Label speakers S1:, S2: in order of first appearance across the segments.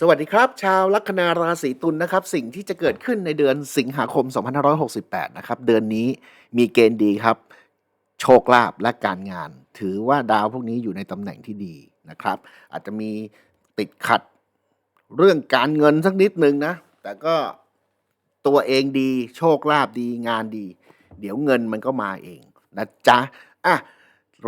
S1: สวัสดีครับ ชาวลัคนาราศีตุลนะครับ สิ่งที่จะเกิดขึ้นในเดือนสิงหาคม 2568 นะครับ เดือนนี้มีเกณฑ์ดีครับ โชคลาภและการงาน ถือว่าดาวพวกนี้อยู่ในตำแหน่งที่ดีนะครับ อาจจะมีติดขัดเรื่องการเงินสักนิดนึงนะ แต่ก็ตัวเองดี โชคลาภดีงานดี เดี๋ยวเงินมันก็มาเองนะจ๊ะอะ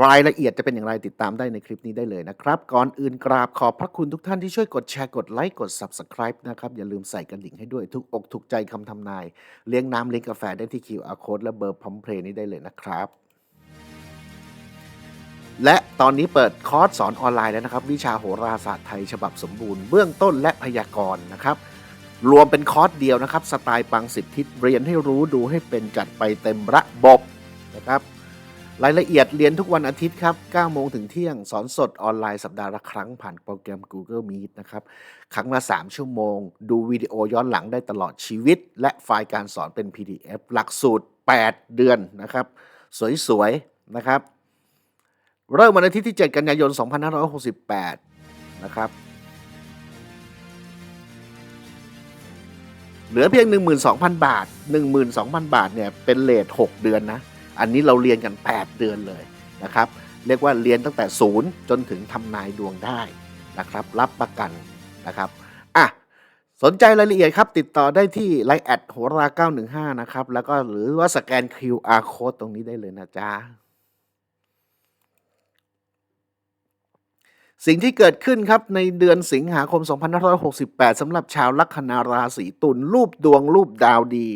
S1: รายละเอียดจะเป็นอย่างไรติดตามได้ในคลิปนี้ได้เลยนะครับ ก่อนอื่นกราบขอบพระคุณทุกท่านที่ช่วยกดแชร์กดไลค์กด Subscribe นะครับ อย่าลืมใส่กระดิ่งให้ด้วยทุกอกถูกใจคำทำนาย เลี้ยงน้ำเลี้ยงกาแฟได้ที่ QR Code และเบอร์พร้อมเพลย์นี้ได้เลยนะครับ และตอนนี้เปิดคอร์สสอนออนไลน์แล้วนะครับ วิชาโหราศาสตร์ไทยฉบับสมบูรณ์เบื้องต้นและพยากรณ์นะครับรวมเป็นคอร์สเดียวนะครับ สไตล์ปังสิบทิศเรียนให้รู้ดูให้เป็นจัดไปเต็มระบบนะครับ รายละเอียดเรียนทุกวันอาทิตย์ครับ 9 โมงถึงเที่ยง สอนสดออนไลน์สัปดาห์ละครั้งผ่านโปรแกรม Google Meet นะครับ ครั้งละ 3 ชั่วโมง ดูวิดีโอย้อนหลังได้ตลอดชีวิต และไฟล์การสอนเป็น PDF หลักสูตร 8 เดือนนะครับ สวยๆ นะครับ เริ่มวันอาทิตย์ที่ 7 กันยายน 2568 นะครับ เหลือเพียง 12,000 บาท 12,000 บาทเนี่ยเป็นเลท6เดือนนะ อันนี้เราเรียนกัน 8 เดือนเลยนะครับ เรียกว่าเรียนตั้งแต่ศูนย์จนถึงทำนายดวงได้นะครับ รับประกันนะครับอะสนใจรายละเอียดครับติดต่อได้ที่ไลน์แอดโหรา915 นะครับ แล้วก็หรือว่าสแกน QR code ตรงนี้ได้เลยนะจ๊ะ สิ่งที่เกิดขึ้นครับในเดือนสิงหาคม 2568 สำหรับชาวลัคนาราศีตุลรูปดวงรูปดาวดี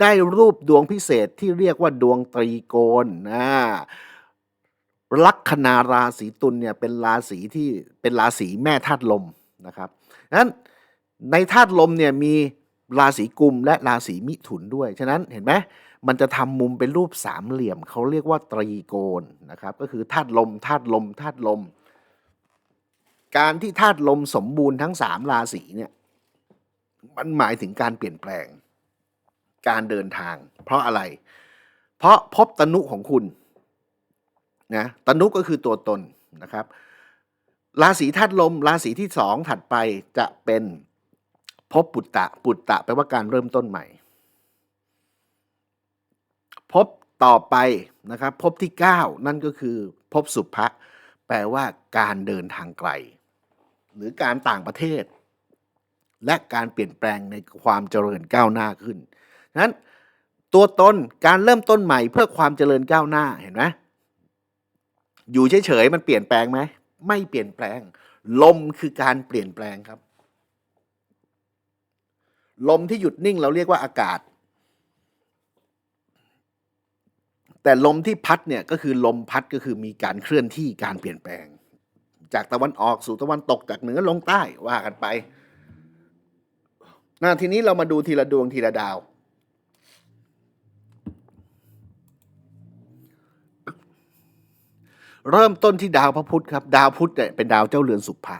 S1: ได้รูปดวงพิเศษที่เรียกว่าดวงตรีโกณนะลัคนาราศีตุลเนี่ยเป็นราศีที่เป็นราศีแม่ธาตุลมนะครับนั้นในธาตุลมเนี่ยมีราศีกุมและราศีมิถุนด้วย ฉะนั้นเห็นไหมมันจะทำมุมเป็นรูปสามเหลี่ยมเขาเรียกว่าตรีโกณนะครับ ก็คือธาตุลมธาตุลมธาตุลม การที่ธาตุลมสมบูรณ์ทั้งสามราศีเนี่ยมันหมายถึงการเปลี่ยนแปลง การเดินทาง เพราะอะไร เพราะพบตนุของคุณนะตนุก็คือตัวตนนะครับ ราศีธาตุลม ราศีที่สองถัดไปจะเป็นภพปุตตะ ปุตตะแปลว่าการเริ่มต้นใหม่ภพต่อไปนะครับภพที่เก้านั่นก็คือภพสุภะ แปลว่าการเดินทางไกล หรือการต่างประเทศ และการเปลี่ยนแปลงในความเจริญก้าวหน้าขึ้นนั้นตัวตนการเริ่มต้นใหม่เพื่อความเจริญก้าวหน้าเห็นไหมอยู่เฉยๆมันเปลี่ยนแปลงไหมไม่เปลี่ยนแปลง ลมคือการเปลี่ยนแปลงครับ ลมที่หยุดนิ่งเราเรียกว่าอากาศ แต่ลมที่พัดเนี่ยก็คือลมพัดก็คือมีการเคลื่อนที่การเปลี่ยนแปลง จากตะวันออกสู่ตะวันตกจากเหนือลงใต้ว่ากันไปนะทีนี้เรามาดูทีละดวงทีละดาว เริ่มต้นที่ดาวพระพุธครับ ดาวพุธเนี่ยเป็นดาวเจ้าเรือนสุภะ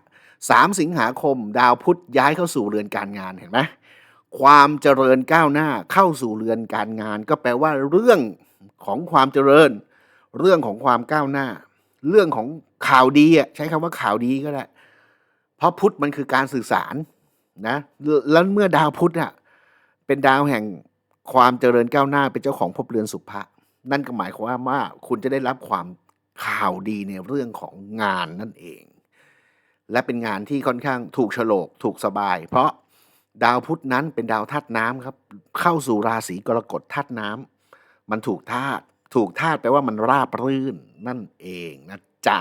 S1: สามสิงหาคม ดาวพุธย้ายเข้าสู่เรือนการงานเห็นไหมความเจริญก้าวหน้าเข้าสู่เรือนการงาน ก็แปลว่าเรื่อง ของความเจริญ เรื่องของความก้าวหน้า เรื่องของข่าวดีอะใช้คำว่าข่าวดีก็ได้ เพราะพุธมันคือการสื่อสารนะแล้วเมื่อดาวพุธอะเป็นดาวแห่งความเจริญก้าวหน้าเป็นเจ้าของภพเรือนสุภะนั่นก็หมายความว่าคุณจะได้รับความข่าวดีในเรื่องของงานนั่นเอง และเป็นงานที่ค่อนข้างถูกโฉลกถูกสบาย เพราะดาวพุธนั้นเป็นดาวธาตุน้ำครับ เข้าสู่ราศีกรกฎธาตุน้ำ มันถูกธาตุถูกธาตุแปลว่ามันราบรื่นนั่นเองนะจ๊ะ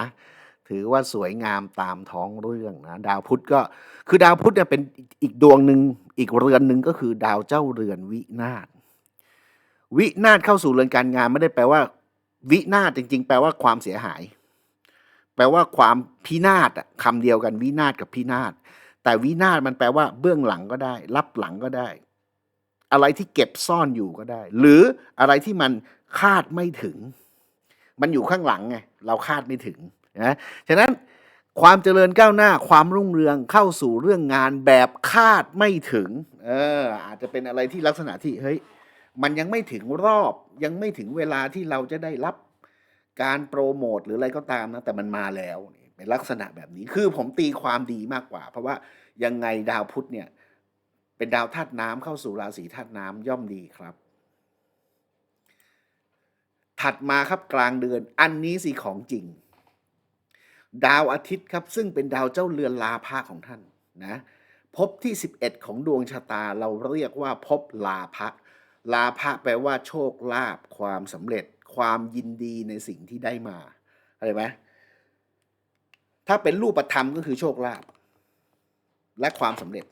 S1: ถือว่าสวยงามตามท้องเรื่องนะดาวพุธก็คือดาวพุธเนี่ยเป็นอีกดวงหนึ่งอีกเรือนหนึ่งก็คือดาวเจ้าเรือนวินาศวินาศเข้าสู่เรือนการงานไม่ได้แปลว่า วินาศจริง ๆ แปลว่าความเสียหาย แปลว่าความพินาศอะคำเดียวกันวินาศกับพินาศแต่วินาศมันแปลว่าเบื้องหลังก็ได้ รับหลังก็ได้ อะไรที่เก็บซ่อนอยู่ก็ได้ หรืออะไรที่มันคาดไม่ถึง มันอยู่ข้างหลังไงเราคาดไม่ถึงนะฉะนั้นความเจริญก้าวหน้าความรุ่งเรืองเข้าสู่เรื่องงานแบบคาดไม่ถึงเอออาจจะเป็นอะไรที่ลักษณะที่เฮ้ยมันยังไม่ถึงรอบยังไม่ถึงเวลาที่เราจะได้รับการโปรโมทหรืออะไรก็ตามนะแต่มันมาแล้วเป็นลักษณะแบบนี้คือผมตีความดีมากกว่า เพราะว่ายังไงดาวพุธเนี่ย เป็นดาวธาตุน้ำเข้าสู่ราศีธาตุน้ำย่อมดีครับ ถัดมาครับกลางเดือน อันนี้สิของจริง ดาวอาทิตย์ครับ ซึ่งเป็นดาวเจ้าเรือนลาภะของท่านนะภพที่ 11 ของดวงชะตาเราเรียกว่าภพลาภะลาภะแปลว่าโชคลาภความสำเร็จ ความยินดีในสิ่งที่ได้มาอะไรไหมถ้าเป็นรูปธรรมก็คือโชคลาภและความสำเร็จ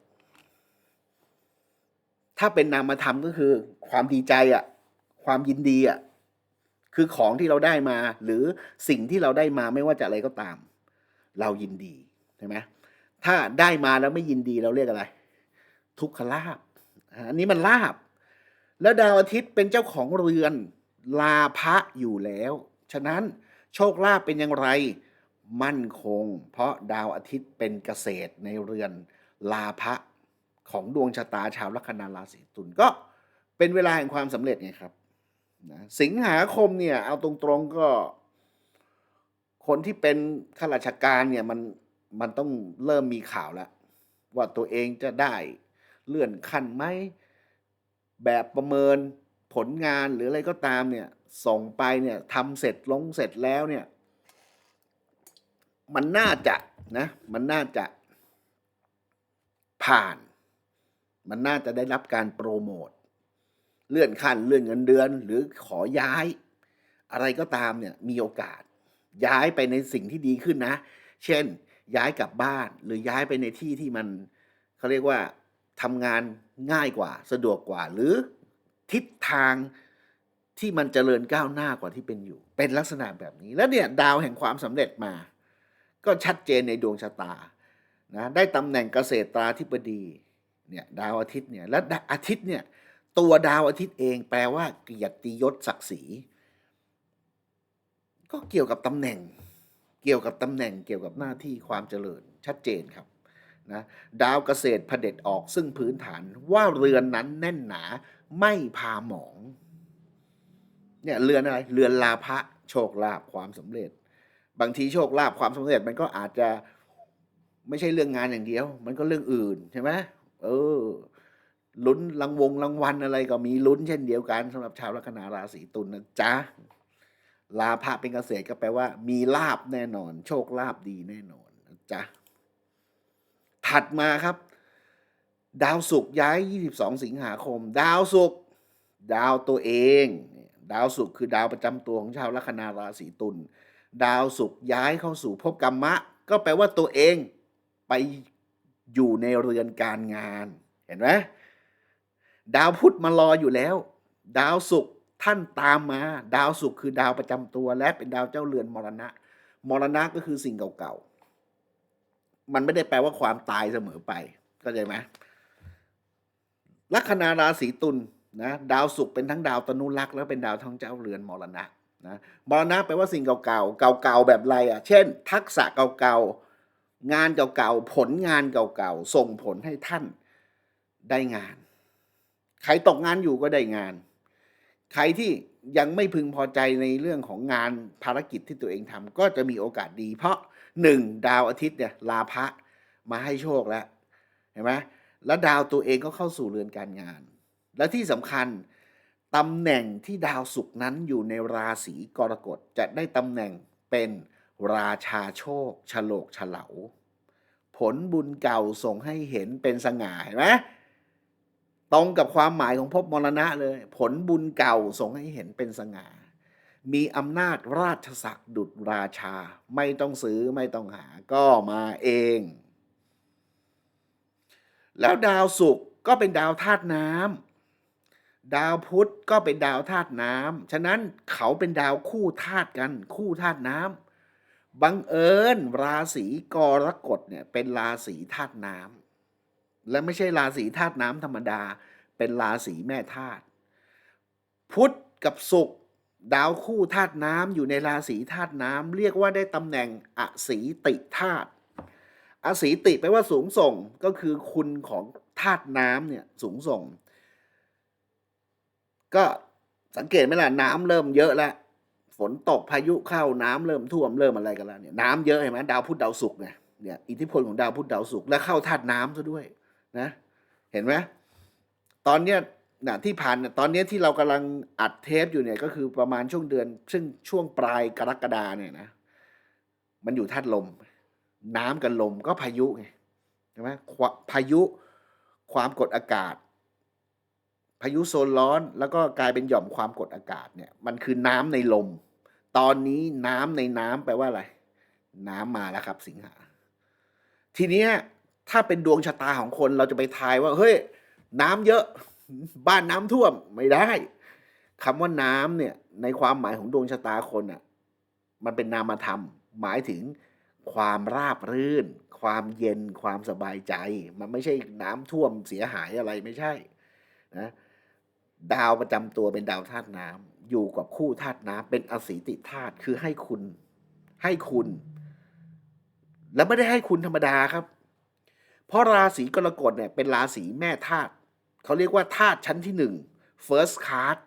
S1: ถ้าเป็นนามธรรมก็คือ ความดีใจอะความยินดีอะคือของที่เราได้มา หรือสิ่งที่เราได้มาไม่ว่าจะอะไรก็ตาม เรายินดีใช่ไหมถ้าได้มาแล้วไม่ยินดีเราเรียกอะไร ทุกขลาบอันนี้มันลาบ แล้วดาวอาทิตย์เป็นเจ้าของเรือน ลาภะอยู่แล้ว ฉะนั้นโชคลาภเป็นอย่างไร มั่นคง เพราะดาวอาทิตย์เป็นเกษตรในเรือนลาภะ ของดวงชะตาชาวลัคนาราศีตุลก็เป็นเวลาแห่งความสำเร็จไงครับนะสิงหาคมเนี่ยเอาตรงๆก็ คนที่เป็นข้าราชการเนี่ยมันมันต้องเริ่มมีข่าวแล้ว ว่าตัวเองจะได้เลื่อนขั้นไหมแบบประเมินผลงานหรืออะไรก็ตามเนี่ยส่งไปเนี่ยทำเสร็จลงเสร็จแล้วเนี่ย มันน่าจะนะ มันน่าจะผ่าน มันน่าจะได้รับการโปรโมทเลื่อนขั้นเลื่อนเงินเดือน หรือขอย้าย อะไรก็ตามเนี่ยมีโอกาส ย้ายไปในสิ่งที่ดีขึ้นนะ เช่น ย้ายกลับบ้านหรือย้ายไปในที่ที่มันเขาเรียกว่าทำงานง่ายกว่าสะดวกกว่า หรือทิศทางที่มันเจริญก้าวหน้ากว่าที่เป็นอยู่ เป็นลักษณะแบบนี้แล้วเนี่ยดาวแห่งความสำเร็จมา ก็ชัดเจนในดวงชะตานะได้ตำแหน่งเกษตราธิบดี เนี่ยดาวอาทิตย์เนี่ยและอาทิตย์เนี่ยตัวดาวอาทิตย์เองแปลว่าเกียรติยศศักดิ์ศรี ก็เกี่ยวกับตำแหน่ง เกี่ยวกับตำแหน่งเกี่ยวกับหน้าที่ความเจริญชัดเจนครับนะดาวเกษตรเผด็จออกซึ่งพื้นฐานว่าเรือนนั้นแน่นหนาไม่พาหมองเนี่ยเรือนอะไรเรือนลาภะโชคลาภความสำเร็จ บางทีโชคลาภความสำเร็จมันก็อาจจะไม่ใช่เรื่องงานอย่างเดียว มันก็เรื่องอื่นใช่ไหม เออ ลุ้นรางวงรางวัลอะไรก็มีลุ้นเช่นเดียวกันสำหรับชาวลัคนาราศีตุลนะจ๊ะลาภะเป็นเกษตรก็แปลว่า มีลาบแน่นอน โชคลาภดีแน่นอนนะจ๊ะถัดมาครับ ดาวศุกร์ย้าย 22 สิงหาคม ดาวศุกร์ดาวตัวเอง ดาวศุกร์คือดาวประจำตัวของชาวลัคนาราศีตุลดาวศุกร์ย้ายเข้าสู่ภพกรรมะ ก็แปลว่าตัวเอง ไป อยู่ในเรือนการงานเห็นไหมดาวพุธมารออยู่แล้ว ดาวศุกร์ท่านตามมา ดาวศุกร์คือดาวประจำตัวและเป็นดาวเจ้าเรือนมรณะ มรณะก็คือสิ่งเก่าๆ มันไม่ได้แปลว่าความตายเสมอไปเข้าใจไหมลัคนาราศีตุลนะดาวศุกร์เป็นทั้งดาวตนุรักษ์แล้วเป็นดาวทั้งเจ้าเรือนมรณะนะมรณะแปลว่าสิ่งเก่าๆ เก่าๆแบบไรอะ เช่น ทักษะเก่าๆ งานเก่าๆ ผลงานเก่าๆ ส่งผลให้ท่านได้งาน ใครตกงานอยู่ก็ได้งาน ใครที่ยังไม่พึงพอใจในเรื่องของงานภารกิจที่ตัวเองทำก็จะมีโอกาสดี เพราะหนึ่งดาวอาทิตย์เนี่ยลาภะมาให้โชคแล้วเห็นไหมแล้วดาวตัวเองก็เข้าสู่เรือนการงาน และที่สำคัญตำแหน่งที่ดาวศุกร์นั้นอยู่ในราศีกรกฎจะได้ตำแหน่งเป็น ราชาโชคฉลกฉลาผลบุญเก่าส่งให้เห็นเป็นสง่าเห็นไหมตรงกับความหมายของภพมรณะเลย ผลบุญเก่าส่งให้เห็นเป็นสง่า มีอำนาจราชศักดิ์ดุจราชา ไม่ต้องซื้อไม่ต้องหาก็มาเอง แล้วดาวศุกร์ก็เป็นดาวธาตุน้ำดาวพุธก็เป็นดาวธาตุน้ำฉะนั้นเขาเป็นดาวคู่ธาตุกัน คู่ธาตุน้ำ บังเอิญราศีกรกฎเนี่ยเป็นราศีธาตุน้ำและไม่ใช่ราศีธาตุน้ำธรรมดา เป็นราศีแม่ธาตุพุธกับศุกร์ดาวคู่ธาตุน้ำอยู่ในราศีธาตุน้ำเรียกว่าได้ตำแหน่งอสีติธาตุอสีติแปลว่าสูงส่งก็คือคุณของธาตุน้ำเนี่ยสูงส่ง ก็สังเกตไหมล่ะน้ำเริ่มเยอะแล้ว ฝนตกพายุเข้าน้ำเริ่มท่วมเริ่มอะไรกันแล้วเนี่ยน้ำเยอะเห็นไหมดาวพุธดาวศุกร์ไงเนี่ยอิทธิพลของดาวพุธดาวศุกร์และเข้าธาตุน้ำซะด้วยนะเห็นไหมตอนเนี้ยนะที่ผ่านเนี่ยตอนนี้ที่เรากำลังอัดเทปอยู่เนี่ยก็คือประมาณช่วงเดือน ซึ่งช่วงปลายกรกฎาเนี่ยนะมันอยู่ธาตุลม น้ำกับลมก็พายุไงใช่ไหมพายุความกดอากาศ พายุโซนร้อน แล้วก็กลายเป็นหย่อมความกดอากาศเนี่ยมันคือน้ำในลม ตอนนี้น้ำในน้ำแปลว่าอะไร น้ำมาแล้วครับ สิงหา ทีเนี้ยถ้าเป็นดวงชะตาของคนเราจะไปทายว่า เฮ้ย น้ำเยอะ บ้านน้ำท่วมไม่ได้คำว่าน้ำเนี่ย ในความหมายของดวงชะตาคนอะ มันเป็นนามธรรม หมายถึงความราบรื่น ความเย็นความสบายใจ มันไม่ใช่น้ำท่วมเสียหายอะไรไม่ใช่ นะ ดาวประจำตัวเป็นดาวธาตุน้ำอยู่กับคู่ธาตุน้ำเป็นอสีติธาตุคือให้คุณ ให้คุณ แล้วไม่ได้ให้คุณธรรมดาครับ เพราะราศีกรกฎเนี่ยเป็นราศีแม่ธาตุเขาเรียกว่าธาตุชั้นที่หนึ่ง first card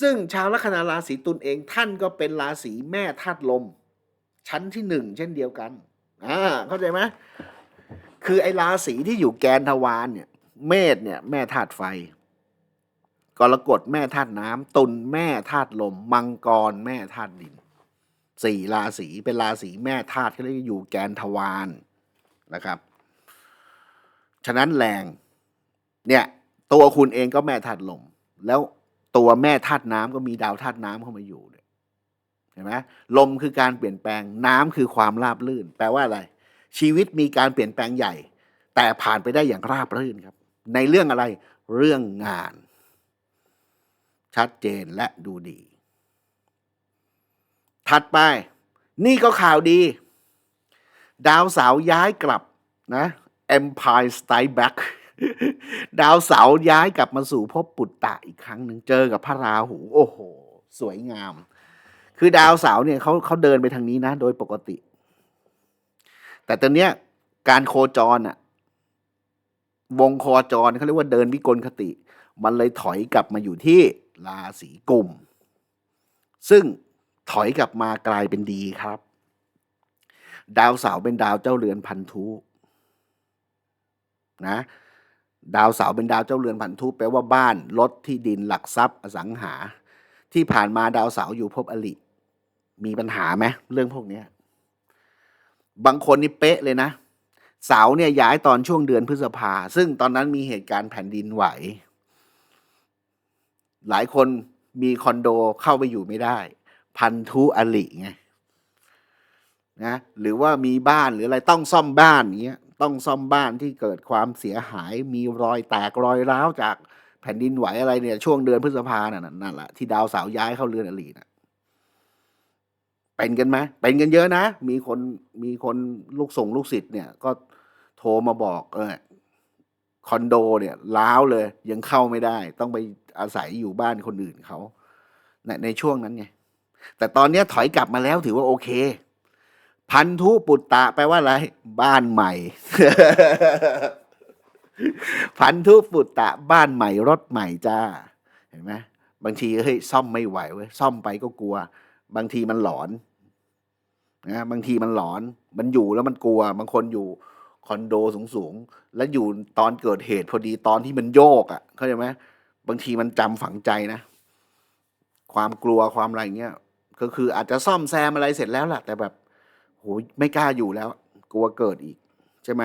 S1: ซึ่งชาวลัคนาราศีตุลเองท่านก็เป็นราศีแม่ธาตุลม ชั้นที่หนึ่งเช่นเดียวกันอ่าเข้าใจไหมคือไอราศีที่อยู่แกนทวารเนี่ย เมษเนี่ยแม่ธาตุไฟ กรกฎแม่ธาตุน้ำตุลแม่ธาตุลม มังกรแม่ธาตุดินสี่ราศีเป็นราศีแม่ธาตุเขาเรียกอยู่แกนทวารนะครับ ฉะนั้นแรงเนี่ยตัวคุณเองก็แม่ธาตุลม แล้วตัวแม่ธาตุน้ำก็มีดาวธาตุน้ำเข้ามาอยู่เนี่ยเห็นไหมลมคือการเปลี่ยนแปลงน้ำคือความราบรื่น แปลว่าอะไร ชีวิตมีการเปลี่ยนแปลงใหญ่ แต่ผ่านไปได้อย่างราบรื่นครับ ในเรื่องอะไรเรื่องงาน ชัดเจนและดูดี ถัดไป นี่ก็ข่าวดี ดาวเสาย้ายกลับนะ Empire Strike Back ดาวเสาย้ายกลับมาสู่ภพปุตตะอีกครั้งหนึ่งเจอกับพระราหู โอ้โห สวยงาม คือดาวเสาเนี่ยเขาเขาเดินไปทางนี้นะ โดยปกติ แต่ตอนเนี้ยการโคจรอะวงโคจรเขาเรียกว่าเดินวิกลคติ มันเลยถอยกลับมาอยู่ที่ ราศีกุม ซึ่งถอยกลับมากลายเป็นดีครับ ดาวเสาร์เป็นดาวเจ้าเรือนพันธุนะดาวเสาร์เป็นดาวเจ้าเรือนพันธุแปลว่าบ้านรถที่ดินหลักทรัพย์อสังหา ที่ผ่านมาดาวเสาร์อยู่ภพอลิมีปัญหาไหมเรื่องพวกนี้บางคนนี่เป๊ะเลยนะ เสาเนี่ยย้ายตอนช่วงเดือนพฤษภาซึ่งตอนนั้นมีเหตุการณ์แผ่นดินไหว หลายคนมีคอนโดเข้าไปอยู่ไม่ได้ พันธุอลิไงนะหรือว่ามีบ้านหรืออะไรต้องซ่อมบ้านอย่างเงี้ยต้องซ่อมบ้านที่เกิดความเสียหายมีรอยแตกรอยร้าวจากแผ่นดินไหวอะไรเนี่ย ช่วงเดือนพฤษภาน่ะนั่นแหละที่ดาวเสาย้ายเข้าเรือนอลีน่ะเป็นกันไหมเป็นกันเยอะนะ มีคนมีคนลูกส่งลูกศิษย์เนี่ย ก็โทรมาบอก เออ คอนโดเนี่ยล้าวเลยยังเข้าไม่ได้ ต้องไปอาศัยอยู่บ้านคนอื่นเขาในในช่วงนั้นไงแต่ตอนนี้ถอยกลับมาแล้วถือว่าโอเค พันธุปุตตะแปลว่าอะไร บ้านใหม่ พันธุปุตตะ บ้านใหม่รถใหม่จ้า เห็นไหมบางทีเฮ้ยซ่อมไม่ไหวเว้ยซ่อมไปก็กลัว บางทีมันหลอนนะบางทีมันหลอน มันอยู่แล้วมันกลัว บางคนอยู่ อนโดสูงๆ แล้วอยู่ตอนเกิดเหตุพอดีตอนที่มันโยกอะ่ะ เข้าใจไหมบางทีมันจำฝังใจนะ ความกลัวความอะไรเงี้ยก็คืออาจจะซ่อมแซมอะไรเสร็จแล้วแหละแต่แบบโหไม่กล้าอยู่แล้ว กลัวเกิดอีกใช่ไหม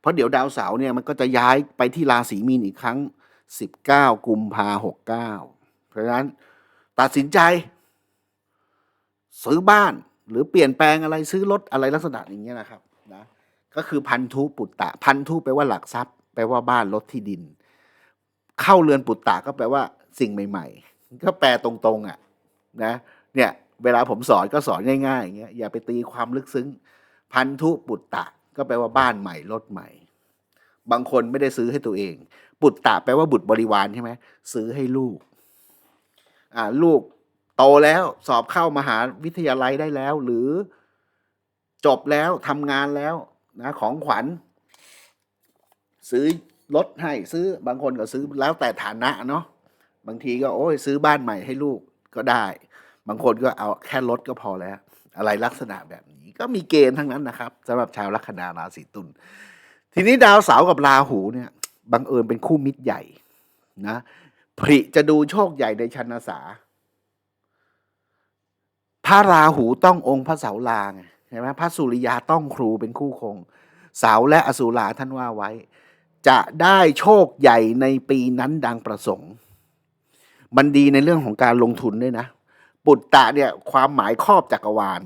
S1: เพราะเดี๋ยวดาวเสาร์เนี่ยมันก็จะย้ายไปที่ราศีมีนอีกครั้ง 19 กุมภาหกเก้าเพราะฉะนั้นตัดสินใจ ซื้อบ้านหรือเปลี่ยนแปลงอะไรซื้อรถอะไรลักษณะอย่างเงี้ยนะครับนะ ก็คือพันธุปุตตะ พันธุแปลว่าหลักทรัพย์ แปลว่าบ้านรถที่ดิน เข้าเรือนปุตตะก็แปลว่าสิ่งใหม่ ๆ ก็แปลตรงๆอะนะเนี่ยเวลาผมสอนก็สอนง่ายๆอย่างเงี้ยอย่าไปตีความลึกซึ้ง พันธุปุตตะ ก็แปลว่าบ้านใหม่รถใหม่ บางคนไม่ได้ซื้อให้ตัวเอง ปุตตะแปลว่าบุตรบริวารใช่ไหมซื้อให้ลูกอ่าลูกโตแล้วสอบเข้ามหาวิทยาลัยได้แล้ว หรือจบแล้วทำงานแล้ว นะของขวัญ ซื้อรถให้ซื้อบางคนก็ซื้อแล้วแต่ฐานะเนาะบางทีก็โอ้ยซื้อบ้านใหม่ให้ลูกก็ได้ บางคนก็เอาแค่ลดก็พอแล้ว อะไรลักษณะแบบนี้ก็มีเกณฑ์ทั้งนั้นนะครับสำหรับชาวลัคนาราศีตุลทีนี้ดาวเสาร์กับราหูเนี่ยบังเอิญเป็นคู่มิตรใหญ่นะผริจะดูโชคใหญ่ในชันสาพระราหูต้ององค์พระเสาลาไง ใช่ไหมพระสุริยาต้องครูเป็นคู่คง เสาและอสุราท่านว่าไว้ จะได้โชคใหญ่ในปีนั้นดังประสงค์ มันดีในเรื่องของการลงทุนด้วยนะ ปุตตะเนี่ยความหมายครอบจักรวาล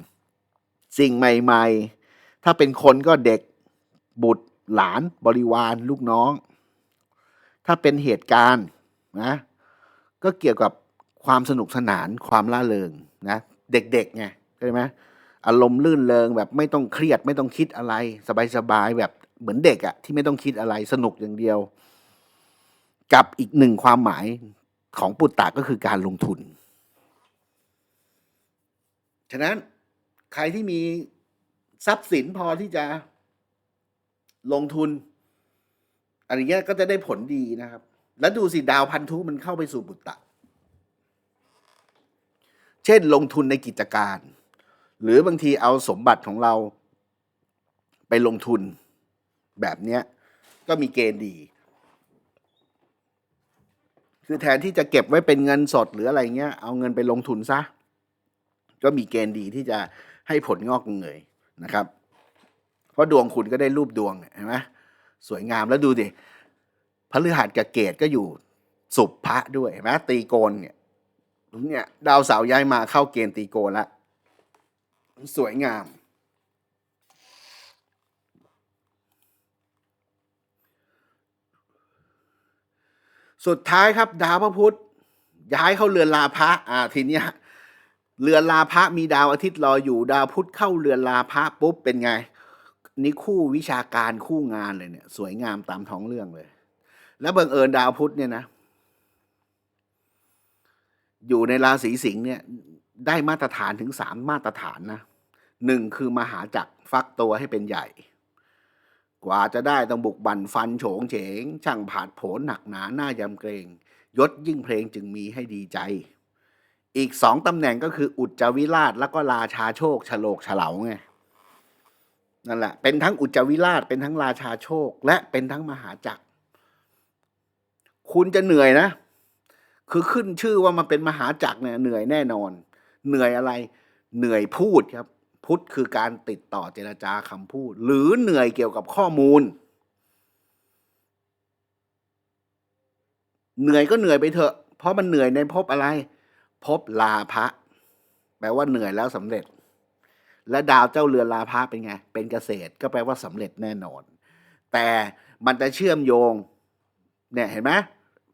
S1: สิ่งใหม่ๆ ถ้าเป็นคนก็เด็กบุตรหลานบริวารลูกน้อง ถ้าเป็นเหตุการณ์นะก็เกี่ยวกับความสนุกสนานความล่าเริงนะ เด็กๆไงใช่ไหม อารมณ์ลื่นเริงแบบไม่ต้องเครียดไม่ต้องคิดอะไร สบายๆแบบเหมือนเด็กอะที่ไม่ต้องคิดอะไรสนุกอย่างเดียว กับอีกหนึ่งความหมายของปุตตะก็คือการลงทุน ฉะนั้นใครที่มีทรัพย์สินพอที่จะลงทุนอะไรเงี้ยก็จะได้ผลดีนะครับ แล้วดูสิดาวพันธุมันเข้าไปสู่ปุตตะ เช่นลงทุนในกิจการ หรือบางทีเอาสมบัติของเราไปลงทุนแบบเนี้ยก็มีเกณฑ์ดี คือแทนที่จะเก็บไว้เป็นเงินสดหรืออะไรเงี้ย เอาเงินไปลงทุนซะ ก็มีเกณฑ์ดีที่จะให้ผลงอกเงยนะครับ เพราะดวงคุณก็ได้รูปดวงเห็นไหมสวยงามแล้วดูดิพฤหัสกับเกตก็อยู่สุภะด้วยเห็นไหมตีโกนเนี่ยเนี่ยดาวเสาร์ย้ายมาเข้าเกณฑ์ตีโกนละ สวยงาม สุดท้ายครับ ดาวพระพุธย้ายเข้าเรือนลาพระอ่าทีเนี้ยเรือนลาพระมีดาวอาทิตย์รออยู่ดาวพุธเข้าเรือนลาพระปุ๊บเป็นไง นี่คู่วิชาการคู่งานเลยเนี่ย สวยงามตามท้องเรื่องเลย แล้วบังเอิญดาวพุธเนี่ยนะ อยู่ในราศีสิงห์เนี่ย ได้มาตรฐานถึงสามมาตรฐานนะ หนึ่งคือมหาจักรฟักตัวให้เป็นใหญ่ กว่าจะได้ต้องบุกบั่นฟันโฉงเฉง ช่างผาดโผนหนักหนาหน้ายำเกรง ยศยิ่งเพลงจึงมีให้ดีใจ อีกสองตำแหน่งก็คืออุจจวิราชแล้วก็ราชาโชคฉลกเฉลาไงนั่นแหละเป็นทั้งอุจจวิราชเป็นทั้งราชาโชค และเป็นทั้งมหาจักร คุณจะเหนื่อยนะ คือขึ้นชื่อว่ามันเป็นมหาจักรเนี่ยเหนื่อยแน่นอน เหนื่อยอะไร เหนื่อยพูดครับ พุทธคือการติดต่อเจรจาคำพูด หรือเหนื่อยเกี่ยวกับข้อมูล เหนื่อยก็เหนื่อยไปเถอะ เพราะมันเหนื่อยในภพอะไรภพลาภะแปลว่าเหนื่อยแล้วสำเร็จ และดาวเจ้าเรือนลาภะเป็นไง เป็นเกษตรก็แปลว่าสำเร็จแน่นอน แต่มันจะเชื่อมโยงเนี่ยเห็นไหม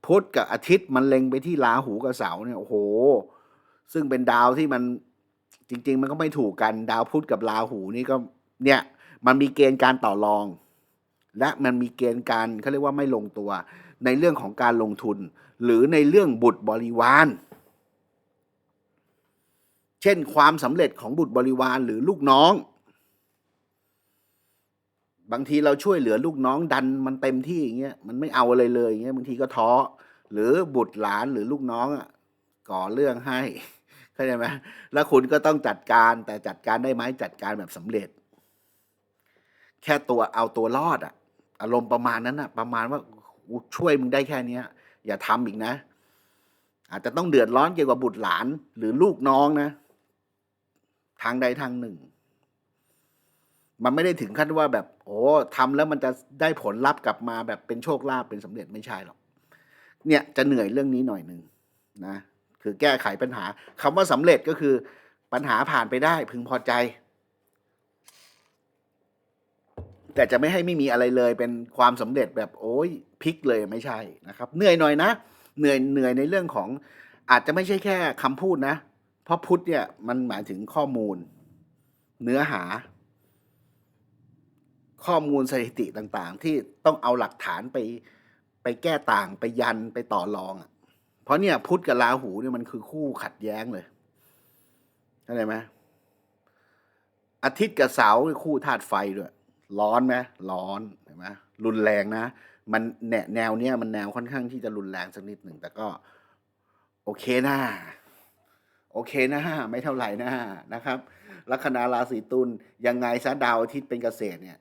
S1: พุธกับอาทิตย์มันเล็งไปที่ราหูกับเสาเนี่ยโอ้โห ซึ่งเป็นดาวที่มัน จริง ๆ มันก็ไม่ถูกกันดาวพุธกับราหูนี่ก็เนี่ยมันมีเกณฑ์การต่อรอง และมันมีเกณฑ์การเขาเรียกว่าไม่ลงตัว ในเรื่องของการลงทุน หรือในเรื่องบุตรบริวาร เช่นความสำเร็จของบุตรบริวารหรือลูกน้อง บางทีเราช่วยเหลือลูกน้องดันมันเต็มที่อย่างเงี้ยมันไม่เอาอะไรเลยอย่างเงี้ยบางทีก็ท้อหรือบุตรหลานหรือลูกน้องอะก่อเรื่องให้ เข้าใจไหมแล้วคุณก็ต้องจัดการแต่จัดการได้ไหมจัดการแบบสำเร็จ แค่ตัวเอาตัวรอดอะอารมณ์ประมาณนั้นอะประมาณว่าช่วยมึงได้แค่เนี้ย อย่าทำอีกนะ อาจจะต้องเดือดร้อนเกี่ยวกับบุตรหลาน หรือลูกน้องนะ ทางใดทางหนึ่ง มันไม่ได้ถึงขั้นว่าแบบ โอ้ทำแล้วมันจะได้ผลลัพธ์กลับมาแบบเป็นโชคลาภเป็นสำเร็จไม่ใช่หรอกเนี่ยจะเหนื่อยเรื่องนี้หน่อยหนึ่งนะ คือแก้ไขปัญหาคำว่าสำเร็จก็คือปัญหาผ่านไปได้พึงพอใจ แต่จะไม่ให้ไม่มีอะไรเลยเป็นความสำเร็จแบบโอ้ยพลิกเลยไม่ใช่นะครับเหนื่อยหน่อยนะ เหนื่อยเหนื่อยในเรื่องของอาจจะไม่ใช่แค่คำพูดนะ เพราะพุทธเนี่ยมันหมายถึงข้อมูล เนื้อหา ข้อมูลสถิติต่างๆ ที่ต้องเอาหลักฐานไปไปแก้ต่างไปยันไปต่อรองอะ เพราะเนี่ยพุทธกับราหูเนี่ยมันคือคู่ขัดแย้งเลยเข้าใจไหมอาทิตย์กับเสาร์คู่ธาตุไฟด้วย ร้อนไหมร้อนเห็นไหมรุนแรงนะ มันแนวแนวเนี้ยมันแนวค่อนข้างที่จะรุนแรงสักนิดหนึ่ง แต่ก็ โอเคนะโอโอเคนะไม่เท่าไหร่นะนะครับลัคนาราศีตุลยังไงซะดาวอาทิตย์เป็นเกษตรเนี่ย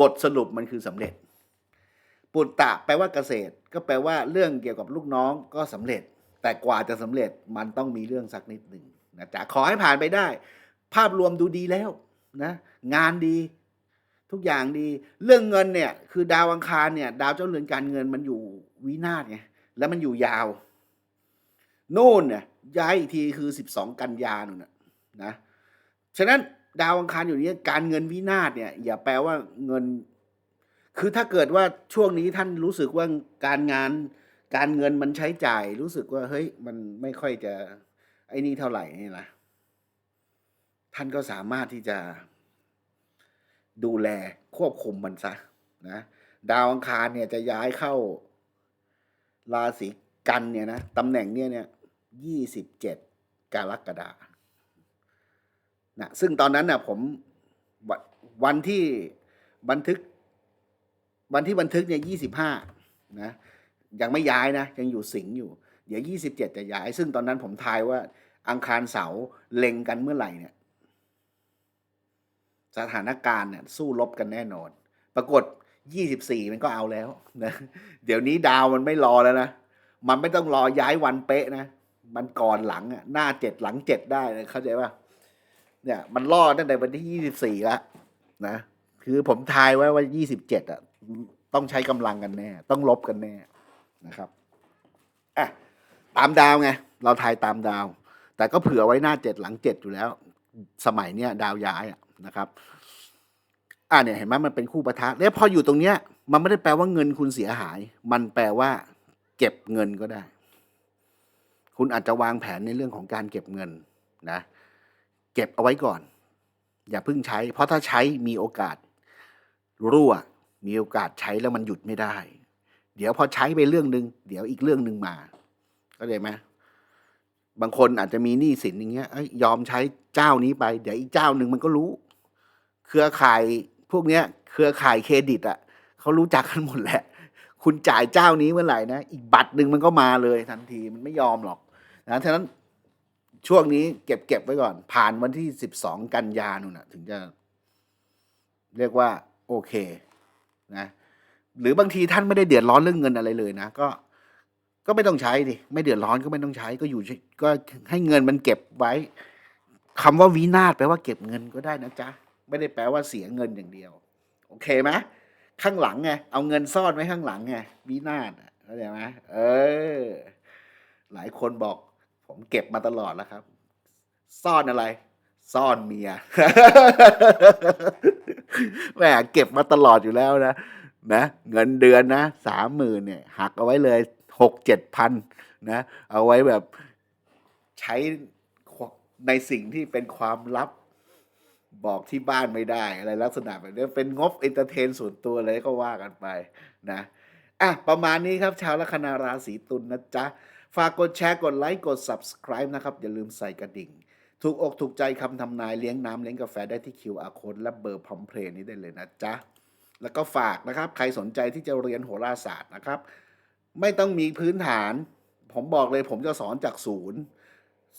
S1: บทสรุปมันคือสำเร็จ ปุตตะแปลว่าเกษตร ก็แปลว่าเรื่องเกี่ยวกับลูกน้องก็สำเร็จ แต่กว่าจะสำเร็จมันต้องมีเรื่องสักนิดหนึ่งนะจ๊ะขอให้ผ่านไปได้ ภาพรวมดูดีแล้วนะงานดี ทุกอย่างดี เรื่องเงินเนี่ยคือดาวอังคารเนี่ย ดาวเจ้าเรือนการเงินมันอยู่วินาศไงแล้วมันอยู่ยาวโน่นเนี่ยย้ายอีกทีคือสิบสองกันยานู่นนะนะฉะนั้นดาวอังคารอยู่นี้การเงินวินาศเนี่ยอย่าแปลว่าเงิน คือถ้าเกิดว่าช่วงนี้ท่านรู้สึกว่าการงานการเงินมันใช้จ่าย รู้สึกว่าเฮ้ยมันไม่ค่อยจะไอ้นี่เท่าไหร่นี่นะท่านก็สามารถที่จะ ดูแลควบคุมมันซะนะดาวอังคารเนี่ยจะย้ายเข้าราศีกันเนี่ยนะตำแหน่งเนี่ยเนี่ยยี่สิบเจ็ดกรกฎานะซึ่งตอนนั้นน่ะผมววันที่บันทึก วันที่บันทึกเนี่ยยี่สิบห้านะยังไม่ย้ายนะ ยังอยู่สิงห์อยู่ เดี๋ยวยี่สิบเจ็ดจะย้าย ซึ่งตอนนั้นผมทายว่าอังคารเสาร์เล็งกันเมื่อไหร่เนี่ย สถานการณ์เนี่ยสู้รบกันแน่นอน ปรากฏ24มันก็เอาแล้วนะเดี๋ยวนี้ดาวมันไม่รอแล้วนะมันไม่ต้องรอย้ายวันเป๊ะนะมันก่อนหลังอะหน้าเจ็ดหลังเจ็ดได้เข้าใจป่ะเนี่ย มันล่อตั้งแต่วันที่24แล้วนะคือผมทายไว้ว่า27อะ ต้องใช้กำลังกันแน่ ต้องลบกันแน่นะครับอะตามดาวไง เราทายตามดาว แต่ก็เผื่อไว้หน้าเจ็ดหลังเจ็ดอยู่แล้ว สมัยเนี้ยดาวย้ายนะครับอ่าเนี่ยเห็นไหมมันเป็นคู่ประทะแล้วพออยู่ตรงเนี้ย มันไม่ได้แปลว่าเงินคุณเสียหาย มันแปลว่า เก็บเงินก็ได้ คุณอาจจะวางแผนในเรื่องของการเก็บเงินนะเก็บเอาไว้ก่อน อย่าเพิ่งใช้ เพราะถ้าใช้มีโอกาสรั่ว มีโอกาสใช้แล้วมันหยุดไม่ได้ เดี๋ยวพอใช้ไปเรื่องหนึ่งเดี๋ยวอีกเรื่องหนึ่งมาเข้าใจไหมบางคนอาจจะมีหนี้สินอย่างเงี้ยยยอมใช้เจ้านี้ไป เดี๋ยวอีกเจ้าหนึ่งมันก็รู้ เครือข่ายพวกเนี้ย เครือข่ายเครดิตอะเขารู้จักกันหมดแหละ คุณจ่ายเจ้านี้เมื่อไหร่นะอีกบัตรหนึ่งมันก็มาเลยทันทีมันไม่ยอมหรอกนะฉะนั้นช่วงนี้เก็บเก็บไว้ก่อน ผ่านวันที่สิบสองกันยานู่นนะถึงจะ เรียกว่า โอเค นะหรือบางทีท่านไม่ได้เดือดร้อนเรื่องเงินอะไรเลยนะก็ก็ไม่ต้องใช้ดิไม่เดือดร้อนก็ไม่ต้องใช้ ก็อยู่ก็ให้เงินมันเก็บไว้คำว่าวินาศแปลว่าเก็บเงินก็ได้นะจ๊ะไม่ได้แปลว่าเสียเงินอย่างเดียว โอเคไหมข้างหลังไงเอาเงินซ่อนไว้ข้างหลังไงวินาศอะเข้าใจไหมเออ หลายคนบอก ผมเก็บมาตลอดแล้วครับ ซ่อนอะไร ซ่อนเมียแหมเก็บมาตลอดอยู่แล้วนะนะเงินเดือนนะสามหมื่นเนี่ยหักเอาไว้เลยหกเจ็ดพันนะเอาไว้แบบใช้ในสิ่งที่เป็นความลับบอกที่บ้านไม่ได้ อะไรลักษณะแบบนี้เป็นงบเอนเตอร์เทนส่วนตัวเลยก็ว่ากันไปนะอะประมาณนี้ครับ ชาวลัคนาราศีตุลนนะจ๊ะ ฝากกดแชร์กดไลค์กด subscribe นะครับ อย่าลืมใส่กระดิ่ง ถูกอกถูกใจคำทำนายเลี้ยงน้ำเลี้ยงกาแฟได้ที่ QR code และเบอร์พร้อมเพลย์นี้ได้เลยนะจ๊ะ แล้วก็ฝากนะครับ ใครสนใจที่จะเรียนโหราศาสตร์นะครับ ไม่ต้องมีพื้นฐาน ผมบอกเลยผมจะสอนจากศูนย์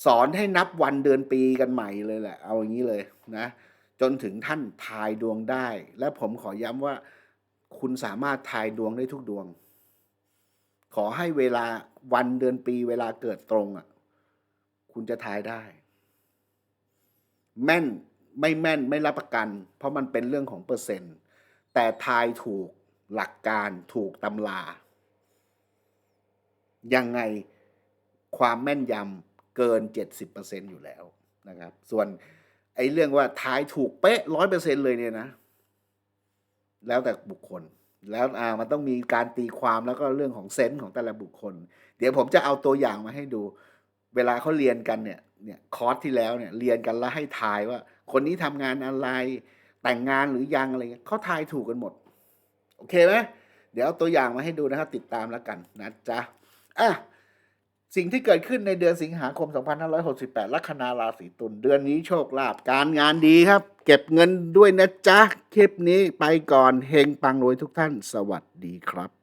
S1: สอนให้นับวันเดือนปีกันใหม่เลยแหละ เอาอย่างนี้เลยนะ จนถึงท่านทายดวงได้ และผมขอย้ำว่าคุณสามารถทายดวงได้ทุกดวง ขอให้เวลาวันเดือนปีเวลาเกิดตรงอะ คุณจะทายได้ แม่นไม่แม่นไม่รับประกัน เพราะมันเป็นเรื่องของเปอร์เซ็นต์ แต่ทายถูกหลักการถูกตำรา ยังไงความแม่นยำเกิน 70%อยู่แล้วนะครับ ส่วนไอ้เรื่องว่าทายถูกเป๊ะร้อยเปอร์เซ็นเลยเนี่ยนะ แล้วแต่บุคคล แล้วอ่ามันต้องมีการตีความแล้วก็เรื่องของเซนส์ของแต่ละบุคคล เดี๋ยวผมจะเอาตัวอย่างมาให้ดู เวลาเขาเรียนกันเนี่ย เนี่ยคอร์สที่แล้วเนี่ยเรียนกันแล้วให้ทายว่า คนนี้ทำงานอะไรแต่งงานหรือยังอะไรเงี้ยเขาทายถูกกันหมด โอเคไหมเดี๋ยวตัวอย่างมาให้ดูนะครับ ติดตามแล้วกันนะจ๊ะอะสิ่งที่เกิดขึ้นในเดือนสิงหาคม 2568 ลัคนาราศีตุลเดือนนี้โชคลาภการงานดีครับ เก็บเงินด้วยนะจ๊ะ คลิปนี้ไปก่อนเฮงปังรวยทุกท่าน สวัสดีครับ